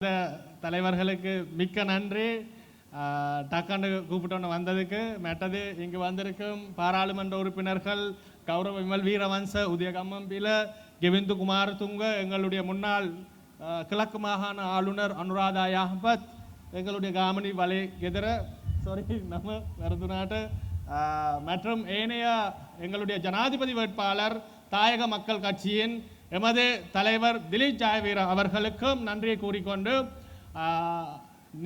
இந்த தலைவர்களுக்கு மிக்க நன்றி. டக்காண்டு கூப்பிட்டோன்னு வந்ததுக்கு மெட்டது இங்கு வந்திருக்கும் பாராளுமன்ற உறுப்பினர்கள் கௌரவ விமல் வீரவன்ச உதய கம்மம்பில கெவிந்து குமார் துங்க எங்களுடைய முன்னாள் கிழக்கு மாகாண ஆளுநர் அனுராதா யாஹபத் எங்களுடைய காமினி வலை எதிர சாரி நம்ம வருது நாட்டு மற்றும் ஏனைய எங்களுடைய ஜனாதிபதி வேட்பாளர் தாயக மக்கள் கட்சியின் எமது தலைவர் திலீப் ஜாயவீர அவர்களுக்கும் நன்றியை கூறிக்கொண்டு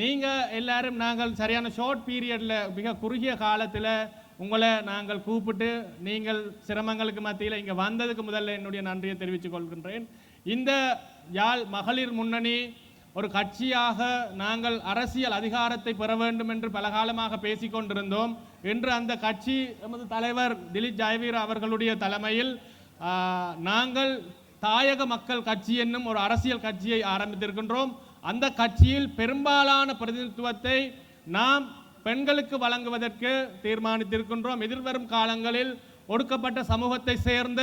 நீங்கள் எல்லாரும் நாங்கள் சரியான ஷார்ட் பீரியடில் மிக குறுகிய காலத்தில் உங்களை நாங்கள் கூப்பிட்டு நீங்கள் சிரமங்களுக்கு மத்தியில் இங்கே வந்ததுக்கு முதல்ல என்னுடைய நன்றியை தெரிவித்துக் கொள்கின்றேன். இந்த யாழ் மகளிர் முன்னணி ஒரு கட்சியாக நாங்கள் அரசியல் அதிகாரத்தை பெற வேண்டும் என்று பல காலமாக பேசிக் கொண்டிருந்தோம். இன்று அந்த கட்சி எமது தலைவர் திலீப் ஜெயவீர அவர்களுடைய தலைமையில் நாங்கள் தாயக மக்கள் கட்சி என்னும் ஒரு அரசியல் கட்சியை ஆரம்பித்திருக்கின்றோம். அந்த கட்சியில் பெரும்பாலான பிரதிநிதித்துவத்தை நாம் பெண்களுக்கு வழங்குவதற்கு தீர்மானித்திருக்கின்றோம். எதிர்வரும் காலங்களில் ஒடுக்கப்பட்ட சமூகத்தை சேர்ந்த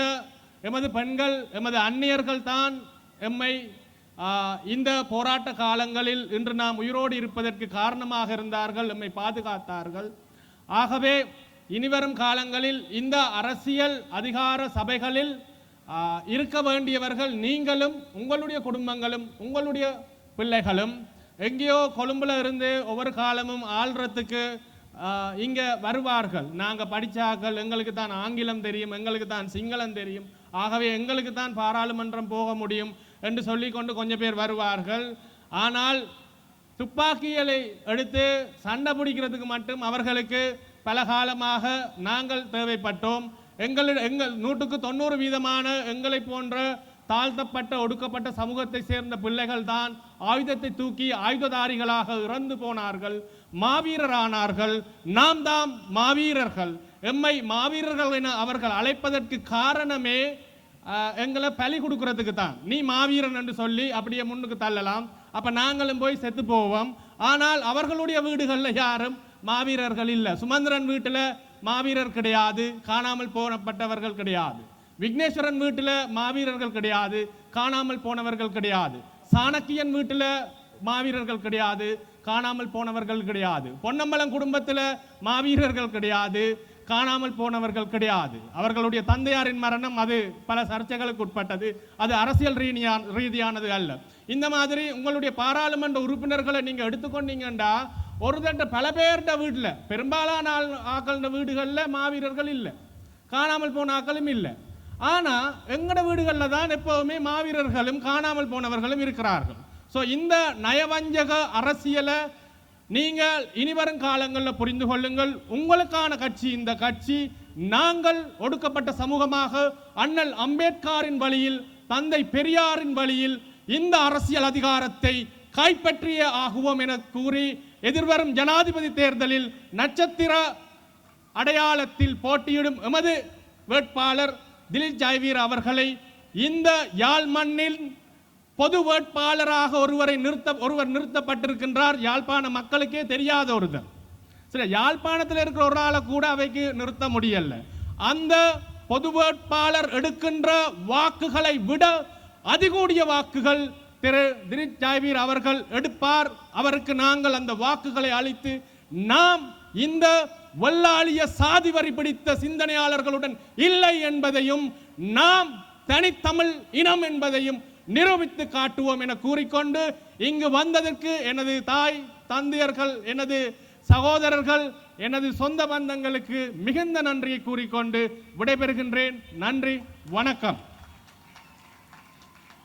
எமது பெண்கள் எமது அந்நியர்கள் தான் எம்மை இந்த போராட்ட காலங்களில் இன்று நாம் உயிரோடு இருப்பதற்கு காரணமாக இருந்தார்கள் எம்மை பாதுகாத்தார்கள். ஆகவே இனிவரும் காலங்களில் இந்த அரசியல் அதிகார சபைகளில் இருக்க வேண்டியவர்கள் நீங்களும் உங்களுடைய குடும்பங்களும் உங்களுடைய பிள்ளைகளும் எங்கேயோ கொழும்புல இருந்து ஒவ்வொரு காலமும் ஆள்றதுக்கு இங்கே வருவார்கள். நாங்கள் படிச்சாக்கள் எங்களுக்கு தான் ஆங்கிலம் தெரியும் எங்களுக்கு தான் சிங்களம் தெரியும். ஆகவே எங்களுக்கு தான் பாராளுமன்றம் போக முடியும் என்று சொல்லிக்கொண்டு கொஞ்சம் பேர் வருவார்கள். ஆனால் துப்பாக்கிகளை எடுத்து சண்டை பிடிக்கிறதுக்கு மட்டும் அவர்களுக்கு பல காலமாக நாங்கள் தேவைப்பட்டோம். எங்களிட எங்கள் நூற்றுக்கு தொண்ணூறு வீதமான எங்களை போன்ற தாழ்த்தப்பட்ட ஒடுக்கப்பட்ட சமூகத்தை சேர்ந்த பிள்ளைகள் தான் ஆயுதத்தை தூக்கி ஆயுததாரிகளாக இறந்து போனார்கள். மாவீரரானார்கள். நாம் தாம் மாவீரர்கள். எம்மை மாவீரர்கள் என அவர்கள் அழைப்பதற்கு காரணமே எங்களை பலி கொடுக்கறதுக்கு தான். நீ மாவீரன் என்று சொல்லி அப்படியே முன்னுக்கு தள்ளலாம். அப்ப நாங்களும் போய் செத்து போவோம். ஆனால் அவர்களுடைய வீடுகளில் யாரும் மாவீரர்கள் இல்லை. சுமந்திரன் வீட்டில் மாவீரர் கிடையாது காணாமல் போனப்பட்டவர்கள் கிடையாது. விக்னேஸ்வரன் வீட்டில் மாவீரர்கள் கிடையாது காணாமல் போனவர்கள் கிடையாது. சாணக்கியன் வீட்டில் மாவீரர்கள் கிடையாது காணாமல் போனவர்கள் கிடையாது. பொன்னம்பலம் குடும்பத்தில் மாவீரர்கள் கிடையாது காணாமல் போனவர்கள் கிடையாது. அவர்களுடைய தந்தையாரின் மரணம் அது பல சர்ச்சைகளுக்கு உட்பட்டது. அது அரசியல் ரீதியான ரீதியானது அல்ல. இந்த மாதிரி உங்களுடைய பாராளுமன்ற உறுப்பினர்களை நீங்க எடுத்துக்கொண்டீங்கண்டா ஒரு தண்ட பல பேர்ட வீட்டில் பெரும்பாலான ஆள் ஆக்கள வீடுகளில் மாவீரர்கள் இல்லை. காணாமல் போன ஆக்களும் இல்லை. ஆனால் எங்கட வீடுகளில் தான் எப்பவுமே மாவீரர்களும் காணாமல் போனவர்களும் இருக்கிறார்கள். ஸோ இந்த நயவஞ்சக அரசியலை நீங்கள் இனிவரும் காலங்களில் புரிந்து கொள்ளுங்கள். உங்களுக்கான கட்சி இந்த கட்சி நாங்கள் ஒடுக்கப்பட்ட சமூகமாக அண்ணல் அம்பேத்கரின் வழியில் தந்தை பெரியாரின் வழியில் இந்த அரசியல் அதிகாரத்தை கைப்பற்றியே ஆகுவோம் என கூறி எதிர்வரும் ஜனாதிபதி தேர்தலில் நட்சத்திர அடையாளத்தில் போட்டியிடும் எமது வேட்பாளர் திலீப் ஜாய்வீர் அவர்களை இந்த யாழ் மண்ணில் பொது வேட்பாளராக ஒருவரை நிறுத்த ஒருவர் நிறுத்தப்பட்டிருக்கின்றார் யாழ்ப்பாண மக்களுக்கே தெரியாத ஒருத்தர் சரி யாழ்ப்பாணத்தில் இருக்கிற ஒரு ஆளை கூட அவைக்கு நிறுத்த முடியல. அந்த பொது வேட்பாளர் எடுக்கின்ற வாக்குகளை விட அதிகூடிய வாக்குகள் திரு தினித் ஜாய்வீர் அவர்கள் எடுப்பார். அவருக்கு நாங்கள் அந்த வாக்குகளை அளித்து நாம் இந்த வல்லாளிய சாதி வரி பிடித்த சிந்தனையாளர்களுடன் இல்லை என்பதையும் நாம் தனித்தமிழ் இனம் என்பதையும் நிரூபித்து காட்டுவோம் என கூறிக்கொண்டு இங்கு வந்ததற்கு எனது தாய் தந்தையர்கள் எனது சகோதரர்கள் எனது சொந்த பந்தங்களுக்கு மிகுந்த நன்றியை கூறிக்கொண்டு விடைபெறுகின்றேன். நன்றி வணக்கம்.